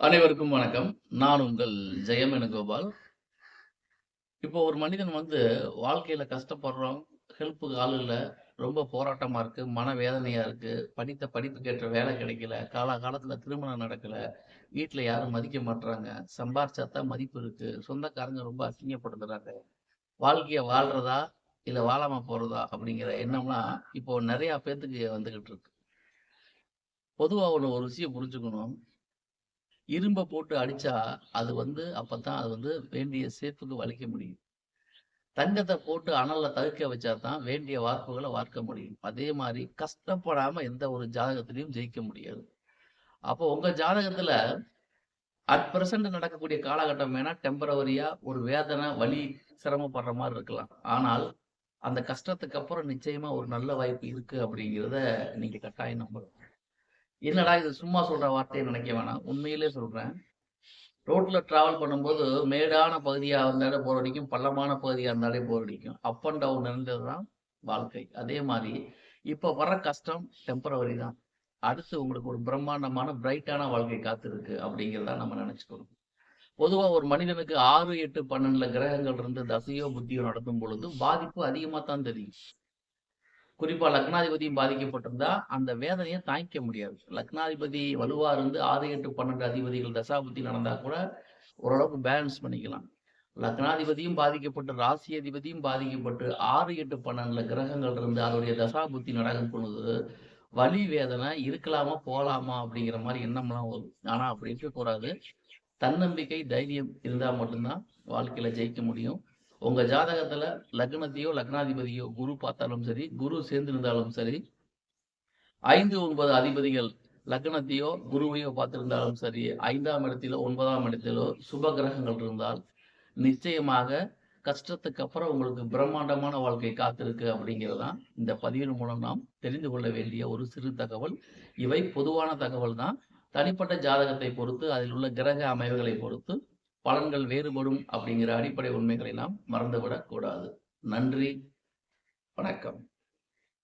அனைவருக்கும் வணக்கம். நான் உங்கள் ஜெயம் வேணுகோபால். இப்போ ஒரு மனிதன் வந்து வாழ்க்கையில கஷ்டப்படுறோம், ஹெல்ப்புக்கு ஆள் இல்ல, ரொம்ப போராட்டமா இருக்கு, மனவேதனையா இருக்கு, படித்த படிப்புக்கு ஏற்ற வேலை கிடைக்கல, காலகாலத்துல திருமணம் நடக்கல, வீட்டுல யாரும் மதிக்க மாட்றாங்க, சம்பாரிச்சா தான் மதிப்பு இருக்கு, சொந்தக்காரங்க ரொம்ப அசிங்கப்படுத்துறாங்க. வாழ்க்கைய வாழ்றதா, இல்ல வாழாம போறதா அப்படிங்கிற எண்ணம்லாம் இப்போ நிறைய பேத்துக்கு வந்துகிட்டு இருக்கு. பொதுவா ஒன்று ஒரு விஷயம் புரிஞ்சுக்கணும். இரும்பை போட்டு அடிச்சா, அது வந்து அப்பதான் அது வந்து வேண்டிய சேஃபுக்கு வலிக்க முடியும். தங்கத்தை போட்டு அனல்ல தவிர்க்க வச்சா தான் வேண்டிய வார்ப்புகளை வார்க்க முடியும். அதே மாதிரி கஷ்டப்படாம எந்த ஒரு ஜாதகத்திலையும் ஜெயிக்க முடியாது. அப்போ உங்க ஜாதகத்துல அட் பிரசன்ட் நடக்கக்கூடிய காலகட்டம் வேணா டெம்பரவரியா ஒரு வேதனை, வலி, சிரமப்படுற மாதிரி இருக்கலாம். ஆனால், அந்த கஷ்டத்துக்கு அப்புறம் நிச்சயமா ஒரு நல்ல வாய்ப்பு இருக்கு அப்படிங்கிறத நீங்க கட்டாயம் நம்பணும். என்னடா இது சும்மா சொல்ற வார்த்தையை நினைக்க வேணாம். உண்மையிலே சொல்றேன். ரோட்ல டிராவல் பண்ணும்போது மேடான பகுதியா இருந்தாலே போர் அடிக்கும், பள்ளமான பகுதியா இருந்தாலே போர் அடிக்கும். அப் அண்ட் டவுன் இருந்தது தான் வாழ்க்கை. அதே மாதிரி இப்ப வர கஷ்டம் டெம்பரவரி தான். அடுத்து உங்களுக்கு ஒரு பிரம்மாண்டமான பிரைட்டான வாழ்க்கை காத்திருக்கு அப்படிங்கிறத நம்ம நெனச்சுக்கணும். பொதுவா ஒரு மனிதனுக்கு 6, 8, 12ல கிரகங்கள் இருந்து தசையோ, புத்தியோ நடத்தும் பொழுது பாதிப்பு அதிகமா தான் தெரியும். குறிப்பா லக்னாதிபதியும் பாதிக்கப்பட்டிருந்தா, அந்த வேதனையை தாங்கிக்க முடியாது. லக்னாதிபதி வலுவா இருந்து 6, 8, 12 அதிபதிகள் தசாபுத்தி நடந்தா கூட ஓரளவுக்கு பேலன்ஸ் பண்ணிக்கலாம். லக்னாதிபதியும் பாதிக்கப்பட்டு, ராசி அதிபதியும் பாதிக்கப்பட்டு 6, 8, 12ல கிரகங்கள் இருந்து அதனுடைய தசாபுத்தி நடக்கும் பொழுது, வலி, வேதனை இருக்கலாமா, போகலாமா அப்படிங்கிற மாதிரி எண்ணம்லாம் வரும். ஆனா அப்படி இருக்கக்கூடாது. தன்னம்பிக்கை, தைரியம் இருந்தா மட்டும்தான் வாழ்க்கையில ஜெயிக்க முடியும். உங்க ஜாதகத்துல லக்னத்தையோ, லக்னாதிபதியோ குரு பார்த்தாலும் சரி, குரு சேர்ந்திருந்தாலும் சரி 5, 9 அதிபதிகள் லக்னத்தையோ, குருவையோ பார்த்திருந்தாலும் சரி, ஐந்தாம் இடத்திலோ, ஒன்பதாம் இடத்திலோ சுப கிரகங்கள் இருந்தால், நிச்சயமாக கஷ்டத்துக்கு அப்புறம் உங்களுக்கு பிரம்மாண்டமான வாழ்க்கை காத்திருக்கு அப்படிங்கிறது தான் இந்த பதிவின் மூலம் நாம் தெரிந்து கொள்ள வேண்டிய ஒரு சிறு தகவல். இவை பொதுவான தகவல் தான். தனிப்பட்ட ஜாதகத்தை பொறுத்து, அதில் உள்ள கிரக அமைவுகளை பொறுத்து பலன்கள் வேறுபடும் அப்படிங்கிற அடிப்படை உண்மைகளை நாம் மறந்துவிடக் கூடாது. நன்றி. வணக்கம்.